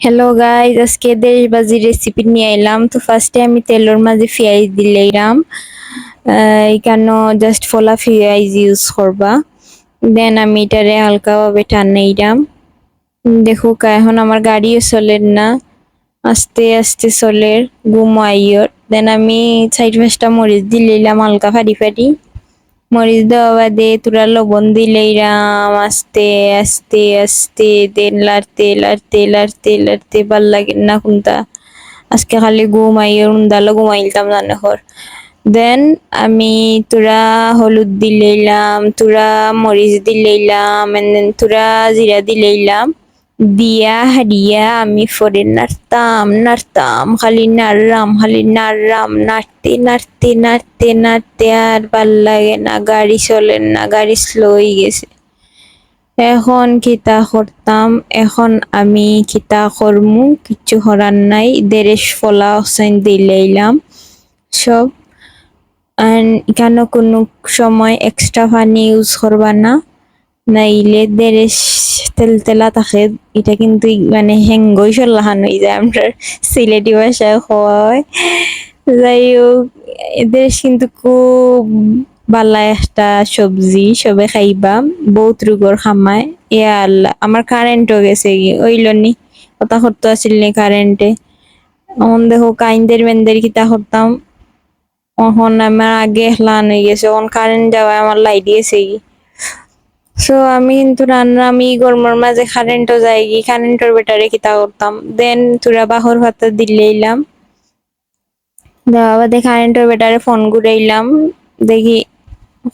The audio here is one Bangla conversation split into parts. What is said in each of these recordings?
হ্যালো গাইজ আজকে দেশবাজি রেসিপি নিয়ে এলাম। তো ফার্স্টে আমি তেলের মাঝে পেঁয়াজ দিলাম। এখানে জাস্ট ফোলা পেঁয়াজ ইউজ করবা। দেন আমি এটারে হালকাভাবে টানাইলাম দেখো এখন আমার গাড়িও চলেন না। আস্তে আস্তে চলের ঘুমাইয়র দেন আমি সাইড পাঁচটা মরিচ দিলাম হালকা ফাড়ি ফাড়ি মরিচ দেওয়া বাদে তুরা লবণ দিলাম আস্তে আস্তে আস্তে দেন লাড়তে লাড়তে লাড়তে লাড়তে ভালো লাগে না কোনটা আজকে খালি ঘুমাইয়র উন্দালো ঘুমাইলতাম জানে হর দেন আমি তুরা হলুদ দিলাম তুরা মরিচ দেন তুরা জিরা দিলাম দিয়া হারিয়া আমি ফরে নাড়তাম নাড়তাম খালি নাড়রাম খালি নাড়রাম নাড়তে নাড়তে নাড়তে নাড়তে আর ভালো লাগে না গাড়ি চলে না গাড়ি স্লো হয়ে গেছে এখন কিতা করতাম এখন আমি কিতা করমু কিচ্ছু করার নাই দেরেশ ফলা হোসেন দিলাইলাম সব এখানে কোনো সময় এক্সট্রা পানি ইউজ করবা না নাইলে তেল তেলা থাকে এটা কিন্তু মানে হেঙ্গই সল্লাহান হয়ে যায় আমরা সিলেটি ভাষায় হয়। যাই হোক এদের কিন্তু খুব বালা একটা সবজি সবে খাইবা। বহুত রোগর খামায় এ আল্লাহ আমার কারেন্টও গেছে কি। ওইলনি কথা করতে আসিল নি কারেন্টে এখন দেখো, কাইন্দের মেন্দের কিতা করতাম এখন আমার আগে হলান হয়ে গেছে। এখন কারেন্ট যাওয়ায় আমার লাইট গেছে কি। সো আমি কিন্তু রান্না, আমি গরমের মাঝে কারেন্টও যাই কি কারেন্টের বেটারে কিতা করতাম। দেন তুরা বাহর ভাতা দিলেইলাম দেওয়া বাদে কারেন্টের বেটারে ফোন ঘুরাইলাম দেখি,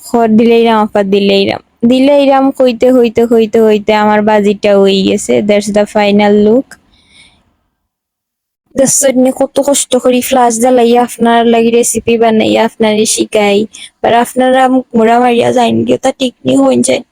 খর দিলেইলাম আপার দিলেইলাম দিলেইলাম কইতে, হইতে হইতে হইতে আমার বাজিটা হয়ে গেছে। দ্যাটস দ্য ফাইনাল লুক দশজনে কত কষ্ট করি ফ্লাশ জ্বালাইয়া আপনার লাগি রেসিপি বানাই আপনারে শিখাই। আর আপনারা মোড়া মারিয়া যাইন গিয়ে তা ঠিক নি হইন যায়।